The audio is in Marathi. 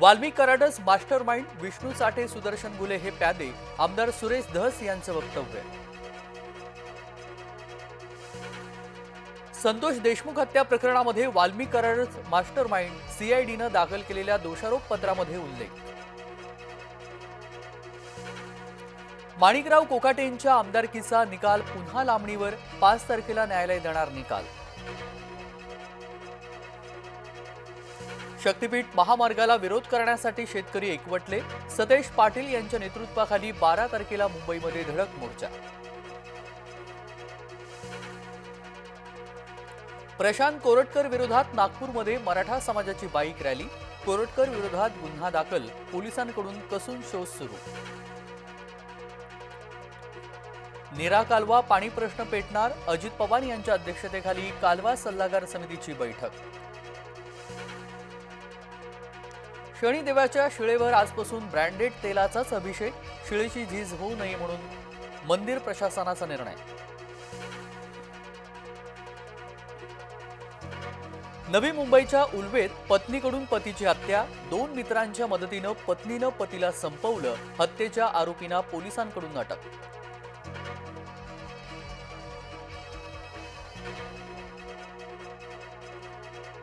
वाल्मिक कराडस मास्टर माइंड विष्णू साठे सुदर्शन गुले हे प्यादे आमदार सुरेश धस यांचं वक्तव्य. संतोष देशमुख हत्या प्रकरणामध्ये वाल्मिक कराडस मास्टर माइंड सीआयडीनं दाखल केलेल्या दोषारोप पत्रामध्ये उल्लेख. माणिकराव कोकाटेंच्या आमदारकीचा निकाल पुन्हा लांबणीवर पाच तारखेला न्यायालय देणार निकाल. शक्तीपीठ महामार्गाला विरोध करण्यासाठी शेतकरी एकवटले. सतेश पाटील यांच्या नेतृत्वाखाली बारा तारखेला मुंबईमध्ये धडक मोर्चा. प्रशांत कोरटकर विरोधात नागपूरमध्ये मराठा समाजाची बाईक रॅली. कोरटकर विरोधात गुन्हा दाखल. पोलिसांकडून कसून शोध सुरू. निरा कालवा पाणी प्रश्न पेटणार. अजित पवार यांच्या अध्यक्षतेखाली कालवा सल्लागार समितीची बैठक. शनिदेवाच्या शिळेवर आजपासून ब्रँडेड तेलाचाच अभिषेक शिळेची झीज होऊ नये म्हणून मंदिर प्रशासनाचा निर्णय. नवी मुंबईच्या उल्वेत पत्नीकडून पतीची हत्या दोन मित्रांच्या मदतीनं पत्नीनं पतीला संपवलं हत्येच्या आरोपींना पोलिसांकडून अटक.